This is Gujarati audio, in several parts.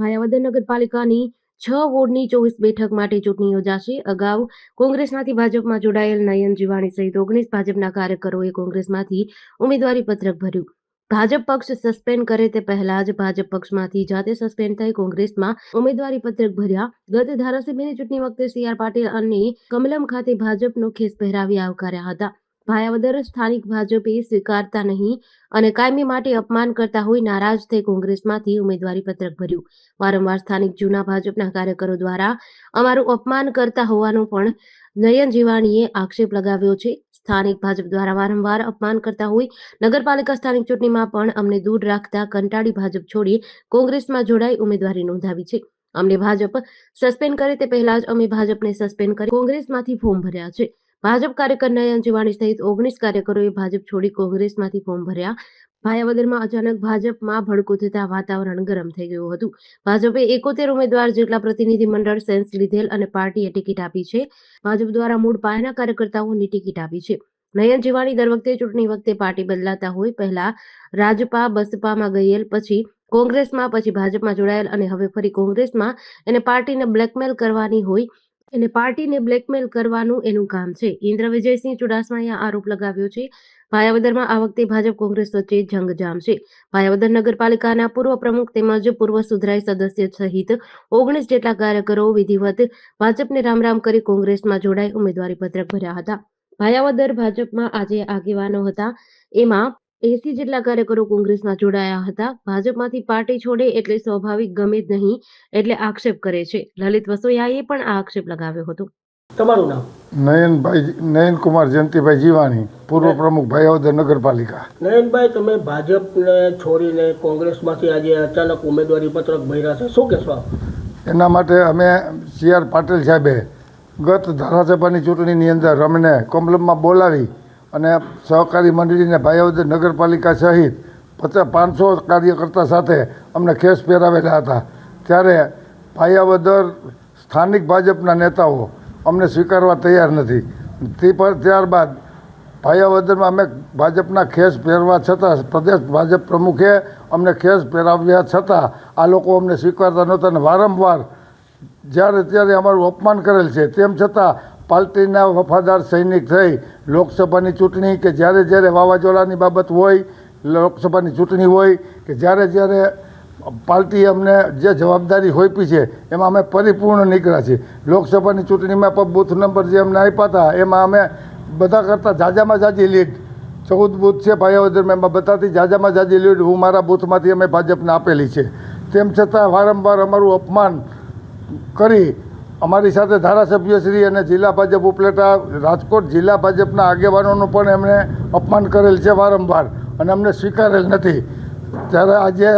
ભાયાવદર નગરપાલિકાની છ વોર્ડની ચોવીસ બેઠક માટે ચૂંટણી યોજાશે. અગાઉ કોંગ્રેસમાંથી ભાજપમાં જોડાયેલ નયન જીવાણી સહિત ઓગણીસ ભાજપના કાર્યકરોએ કોંગ્રેસમાંથી ઉમેદવારી પત્રક ભર્યું. ભાજપ પક્ષ સસ્પેન્ડ કરે તે પહેલા જ ભાજપ પક્ષમાંથી જાતે સસ્પેન્ડ થઈ કોંગ્રેસમાં ઉમેદવારી પત્રક ભર્યા. ગત ધારાસભ્યની ચૂંટણી વખતે સી આર પાટીલ અને કમલમ ખાતે ભાજપનો ખેસ પહેરાવી આવકાર્યા હતા. ભાયાવદર સ્થાનિક ભાજપે સ્વીકારતા નહીં અને કાયમી માટે અપમાન કરતા હોય નારાજ થઈ કોંગ્રેસમાંથી ઉમેદવારી પત્રક ભર્યું. વારંવાર સ્થાનિક જૂના ભાજપના કાર્યકરો દ્વારા અમારું અપમાન કરતા હોવાનો પણ નયન જીવાણીએ આક્ષેપ લગાવ્યો છે. સ્થાનિક ભાજપ દ્વારા વારંવાર અપમાન કરતા હોય નગરપાલિકા સ્થાનિક ચૂંટણીમાં પણ અમને દૂર રાખતા કંટાળી ભાજપ છોડી કોંગ્રેસમાં જોડાઈ ઉમેદવારી નોંધાવી છે. અમને ભાજપ સસ્પેન્ડ કરે તે પહેલા જ અમે ભાજપને સસ્પેન્ડ કરી કોંગ્રેસમાંથી ફોર્મ ભર્યા છે. ભાજપ કાર્યકર નયન જીવાણી સહિત ઓગણીસ કાર્યકરોએ ભાજપ છોડી કોંગ્રેસમાંથી ફોર્મ ભર્યા. ભાયાવદરમાં અચાનક ભાજપમાં ભડકો થતા વાતાવરણ ગરમ થઈ ગયું હતું. ભાજપે એકોતેર ઉમેદવાર જેટલા પ્રતિનિધિ મંડળ સેન્સ લીધેલ અને પાર્ટીએ ટિકિટ આપી છે. ભાજપ દ્વારા મૂળ પાયાના કાર્યકર્તાઓની ટિકિટ આપી છે. નયન જીવાણી દર વખતે ચૂંટણી વખતે પાર્ટી બદલાતા હોય પહેલા રાજપા બસપામાં ગયેલ, પછી કોંગ્રેસમાં, પછી ભાજપમાં જોડાયેલ અને હવે ફરી કોંગ્રેસમાં. એને પાર્ટીને બ્લેકમેલ કરવાની હોય એને પાર્ટીને બ્લેકમેલ કરવાનું એનું કામ છે. ઇન્દ્ર વિજયસિંહ ચુડાસમાએ આરોપ લગાવ્યો છે. ભાયાવદરમાં આ વખતે ભાજપ કોંગ્રેસ વચ્ચે જંગ જામશે ભાયાવદર નગરપાલિકાના પૂર્વ પ્રમુખ તેમજ પૂર્વ સુધરાઈ સદસ્ય સહિત ઓગણીસ જેટલા કાર્યકરો, વિધિવત ભાજપને રામ રામ કરી કોંગ્રેસમાં જોડાઈ ઉમેદવારી પત્રક ભર્યા હતા. ભાયાવદર ભાજપમાં આજે આગેવાનો હતા. એમાં એસી જેટલા કાર્યકરો કોંગ્રેસમાં જોડાયા હતા. ભાજપમાંથી પાર્ટી છોડે એટલે સ્વાભાવિક ગમે જ નહીં એટલે આક્ષેપ કરે છે. લલિત વસોયાએ પણ આ આક્ષેપ લગાવ્યો હતો. તમારું નામ? નયનભાઈ નયનકુમાર જયંતિભાઈ જીવાણી પૂર્વ પ્રમુખ ભાયાવદર નગરપાલિકા. નયનભાઈ તમે ભાજપને છોડીને કોંગ્રેસમાંથી આજે અચાનક ઉમેદવારી પત્રક ભર્યા છે. શું કહેશો એના માટે અમે સી આર પાટીલ સાહેબે ગત ધારાસભાની ચૂંટણીની અંદર અમને કમલમમાં બોલાવી અને સહકારી મંડળીને ભાયાવદર નગરપાલિકા સહિત પચાસ પાંચસો કાર્યકર્તા સાથે અમને ખેસ પહેરાવેલા હતા. ત્યારે ભાયાવદર સ્થાનિક ભાજપના નેતાઓ અમને સ્વીકારવા તૈયાર નથી. તે પર ત્યારબાદ ભાયાવદરમાં અમે ભાજપના ખેસ પહેરવા છતાં પ્રદેશ ભાજપ પ્રમુખે અમને ખેસ પહેરાવ્યા છતાં આ લોકો અમને સ્વીકારતા નહોતા અને વારંવાર જ્યારે ત્યારે અમારું અપમાન કરેલ છે તેમ છતાં પાર્ટીના વફાદાર સૈનિક થઈ લોકસભાની ચૂંટણી કે જ્યારે જ્યારે વાવાઝોડાની બાબત હોય, લોકસભાની ચૂંટણી હોય કે જ્યારે જ્યારે પાર્ટી અમને જે જવાબદારી હોઈપી છે, એમાં અમે પરિપૂર્ણ નીકળ્યા છીએ. લોકસભાની ચૂંટણીમાં પણ બૂથ નંબર જે અમને આપ્યા હતા, એમાં અમે બધા કરતાં જાજામાં જાજી લીડ. ચૌદ બૂથ છે ભાયાવદરમાં એમાં બધાથી જાજામાં જાજી લીડ. હું મારા બૂથમાંથી અમે ભાજપને આપેલી છે. તેમ છતાં વારંવાર અમારું અપમાન કરી અમારી સાથે ધારાસભ્યશ્રી અને જિલ્લા ભાજપ ઉપલેટા, રાજકોટ જિલ્લા ભાજપના આગેવાનોનું પણ એમણે અપમાન કરેલ છે વારંવાર અને અમને સ્વીકારેલ નથી. ત્યારે આજે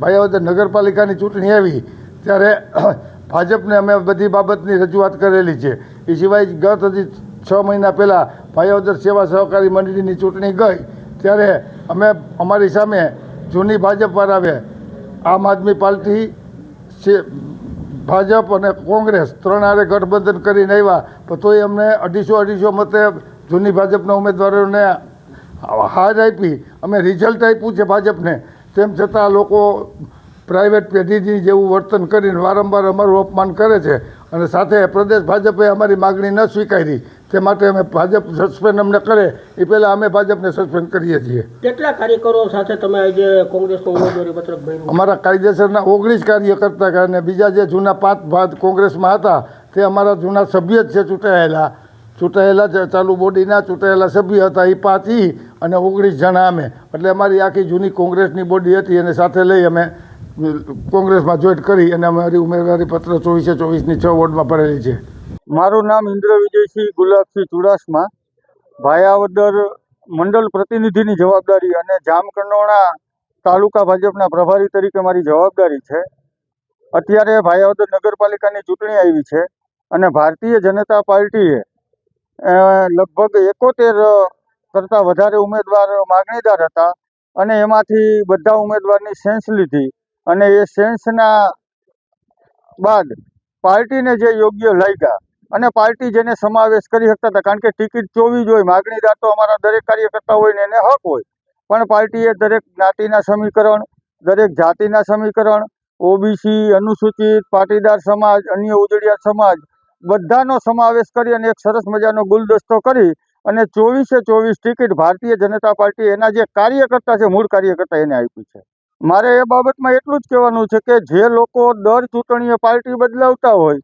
ભાયાવદર નગરપાલિકાની ચૂંટણી આવી, ત્યારે ભાજપને અમે બધી બાબતની રજૂઆત કરેલી છે. એ સિવાય ગત હજી છ મહિના પહેલાં ભાયાવદર સેવા સહકારી મંડળીની ચૂંટણી ગઈ, ત્યારે અમે અમારી સામે જૂની ભાજપવાળાએ આમ આદમી પાર્ટી ભાજપ અને કોંગ્રેસ ત્રણ આરે ગઠબંધન કરીને આવ્યા, પણ તોય અમને અઢીસો અઢીસો મતે જૂની ભાજપના ઉમેદવારોને હાર આપી. અમે રિઝલ્ટ આપ્યું છે ભાજપને. તેમ છતાં લોકો પ્રાઇવેટ પેઢીની જેવું વર્તન કરીને વારંવાર અમારું અપમાન કરે છે. અને સાથે પ્રદેશ ભાજપે અમારી માગણી ન સ્વીકારી. તે માટે અમે ભાજપ સસ્પેન્ડ અમને કરે એ પહેલાં અમે ભાજપને સસ્પેન્ડ કરીએ છીએ. કેટલા કાર્યકરો સાથે તમે આજે કોંગ્રેસનો ઉમેદવારી પત્રક અમારા કાયદેસરના ઓગણીસ કાર્યકર્તા કે અને બીજા જે જૂના પાંચ ભાત કોંગ્રેસમાં હતા તે અમારા જૂના સભ્ય જ છે ચૂંટાયેલા. ચૂંટાયેલા જે ચાલુ બોડીના ચૂંટાયેલા સભ્ય હતા એ પાંચ ઈ અને ઓગણીસ જણા અમે. એટલે અમારી આખી જૂની કોંગ્રેસની બોડી હતી અને સાથે લઈ અમે કોંગ્રેસમાં જોઈન્ટ કરી અને અમારી ઉમેદવારી પત્ર ચોવીસે ચોવીસની છ વોર્ડમાં ભરેલી છે. મારું નામ ઇન્દ્ર વિજયસિંહ ગુલાબસિંહ ચુડાસમા. ભાયાવદર મંડળ પ્રતિનિધિની જવાબદારી અને જામકંડોણા તાલુકા ભાજપના પ્રભારી તરીકે મારી જવાબદારી છે. અત્યારે ભાયાવદર નગરપાલિકાની ચૂંટણી આવી છે અને ભારતીય જનતા પાર્ટીએ લગભગ એકોતેર કરતાં વધારે ઉમેદવાર માગણીદાર હતા અને એમાંથી બધા ઉમેદવારની સેન્સ લીધી અને એ સેન્સના બાદ પાર્ટીને જે યોગ્ય લાગ્યા અને પાર્ટી જેને સમાવેશ કરી શકતા હતા, કારણ કે ટિકિટ જોવી જોઈએ હોય માગણીદાર તો અમારા દરેક કાર્યકર્તા હોય ને એને હક હોય. પણ પાર્ટીએ દરેક જ્ઞાતિના સમીકરણ, દરેક જાતિના સમીકરણ, ઓબીસી, અનુસૂચિત, પાટીદાર સમાજ, અન્ય ઉજળિયા સમાજ, બધાનો સમાવેશ કરી અને એક સરસ મજાનો ગુલદસ્તો કરી અને ચોવીસે ચોવીસ ટિકિટ ભારતીય જનતા પાર્ટી એના જે કાર્યકર્તા છે, મૂળ કાર્યકર્તા એને આપી છે. મારે એ બાબતમાં એટલું જ કહેવાનું છે કે જે લોકો દર ચૂંટણીએ પાર્ટી બદલાવતા હોય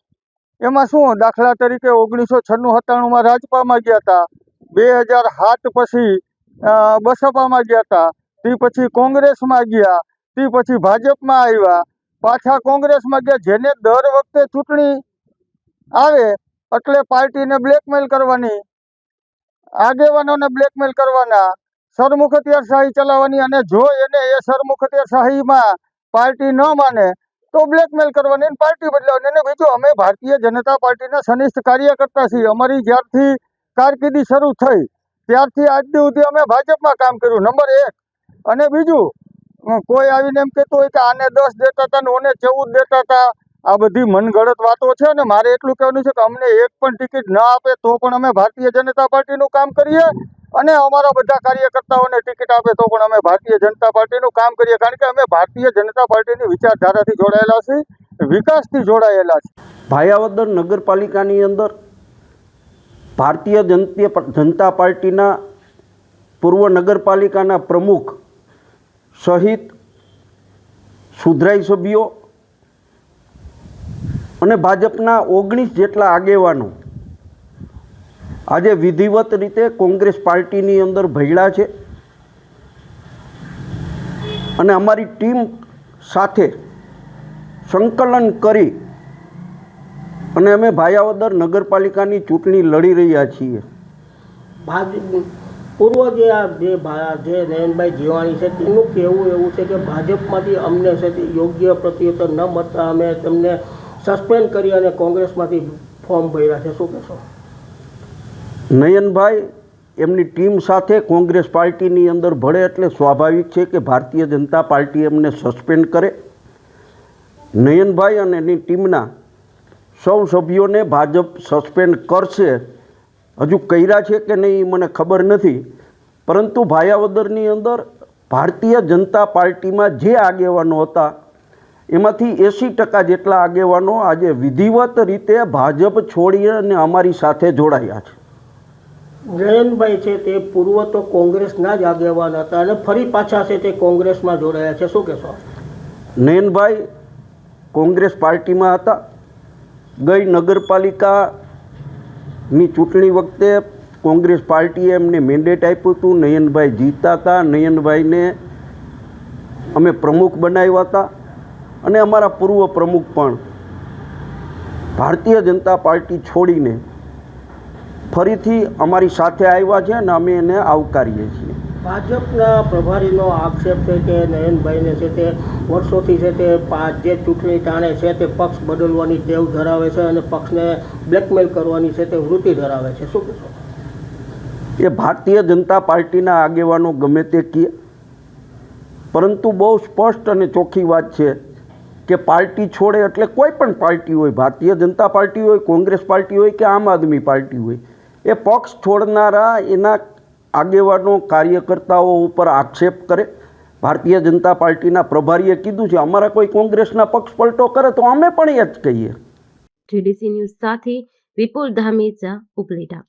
એમાં શું? દાખલા તરીકે ઓગણીસો છન્નું સત્તાણુંમાં રાજપામાં ગયા હતા. બે હજાર સાત પછી બસપામાં ગયા હતા. તે પછી કોંગ્રેસમાં ગયા. તે પછી ભાજપમાં આવ્યા. પાછા કોંગ્રેસમાં ગયા. જેને દર વખતે ચૂંટણી આવે, એટલે પાર્ટીને બ્લેકમેલ કરવાની, આગેવાનોને બ્લેકમેલ કરવાના સરમુખત્યારશાહી શાહી ચલાવવાની અને જો એને એ સરમુખત્યારશાહીમાં શાહીમાં પાર્ટી ન માને તો બ્લેકમેલ કરવાની પાર્ટી બદલાવાની અને બીજું, અમે ભારતીય જનતા પાર્ટીના સનિષ્ઠ કાર્યકર્તા છીએ. અમારી જ્યારથી કારકિર્દી શરૂ થઈ, ત્યારથી આજ સુધી અમે ભાજપમાં કામ કર્યું, નંબર એક. અને બીજું, કોઈ આવીને એમ કહેતું હોય કે આને દસ દેતા હતા ને ઓને ચૌદ દેતા હતા, આ બધી મનગળત વાતો છે ને મારે એટલું કહેવાનું છે કે અમને એક પણ ટિકિટ ના આપે તો પણ અમે ભારતીય જનતા પાર્ટીનું કામ કરીએ. અને અમારા બધા કાર્યકર્તાઓને ટિકિટ આપે તો પણ અમે ભારતીય જનતા પાર્ટીનું કામ કરીએ, કારણ કે અમે ભારતીય જનતા પાર્ટીની વિચારધારાથી જોડાયેલા છીએ, વિકાસથી જોડાયેલા છીએ. ભાયાવદર નગરપાલિકાની અંદર ભારતીય જનતા પાર્ટીના પૂર્વ નગરપાલિકાના પ્રમુખ સહિત સુધરાઈ સભ્યો અને ભાજપના ઓગણીસ જેટલા આગેવાનો આજે વિધિવત રીતે કોંગ્રેસ પાર્ટીની અંદર ભયડા છે. અને અમારી ટીમ સાથે સંકલન કરી અને અમે ભાયાવદર નગરપાલિકાની ચૂંટણી લડી રહ્યા છીએ. પૂર્વ જે આ જે જે નયનભાઈ જીવાણી છે તેનું કહેવું એવું છે કે ભાજપમાંથી અમને છે તે યોગ્ય પ્રત્યુત્તર ન મળતા અમે તેમને સસ્પેન્ડ કરી અને કોંગ્રેસમાંથી ફોર્મ ભર્યા છે. શું કહેશો? નયનભાઈ, એમની ટીમ સાથે કોંગ્રેસ પાર્ટીની અંદર ભળે એટલે સ્વાભાવિક છે કે ભારતીય જનતા પાર્ટી એમને સસ્પેન્ડ કરે. નયનભાઈ અને એની ટીમના સૌ સભ્યોને ભાજપ સસ્પેન્ડ કરશે. હજુ કર્યા છે કે નહીં મને ખબર નથી. પરંતુ ભાયાવદરની અંદર ભારતીય જનતા પાર્ટીમાં જે આગેવાનો હતા, એમાંથી એંસી ટકા જેટલા આગેવાનો આજે વિધિવત રીતે ભાજપ છોડી અને અમારી સાથે જોડાયા છે. નયનભાઈ છે તે પૂર્વ તો કોંગ્રેસના જ આગેવાન હતા અને ફરી પાછા છે તે કોંગ્રેસમાં જોડાયા છે. શું કહેશો? નયનભાઈ, કોંગ્રેસ પાર્ટીમાં હતા. ગઈ નગરપાલિકાની ચૂંટણી વખતે કોંગ્રેસ પાર્ટીએ એમને મેન્ડેટ આપ્યું હતું. નયનભાઈ જીતતા હતા. નયનભાઈને અમે પ્રમુખ બનાવ્યા હતા. અને અમારા પૂર્વ પ્રમુખ પણ ભારતીય જનતા પાર્ટી છોડીને ફરીથી અમારી સાથે આવ્યા છે અને અમે એને આવકારીએ છીએ. ભાજપના પ્રભારીનો આક્ષેપ છે કે નયનભાઈને છે તે વર્ષોથી છે તે જે ચૂંટણી ટાણે છે તે પક્ષ બદલવાની ટેવ ધરાવે છે અને પક્ષને બ્લેકમેલ કરવાની છે તે વૃત્તિ ધરાવે છે. શું કહેશો? એ ભારતીય જનતા પાર્ટીના આગેવાનો ગમે તે કહે પરંતુ બહુ સ્પષ્ટ અને ચોખ્ખી વાત છે કે પાર્ટી છોડે એટલે કોઈ પણ પાર્ટી હોય ભારતીય જનતા પાર્ટી હોય કોંગ્રેસ પાર્ટી હોય કે આમ આદમી પાર્ટી હોય એ પક્ષ છોડનારા એના આગેવાનો કાર્યકર્તાઓ ઉપર આક્ષેપ કરે. ભારતીય જનતા પાર્ટીના પ્રભારીએ કીધું છે, અમારા કોઈ કોંગ્રેસના પક્ષ પલટો કરે તો અમે પણ એ જ કહીએ. જીડીસી ન્યૂઝ સાથે વિપુલ ધામેચા, ઉપલેટા.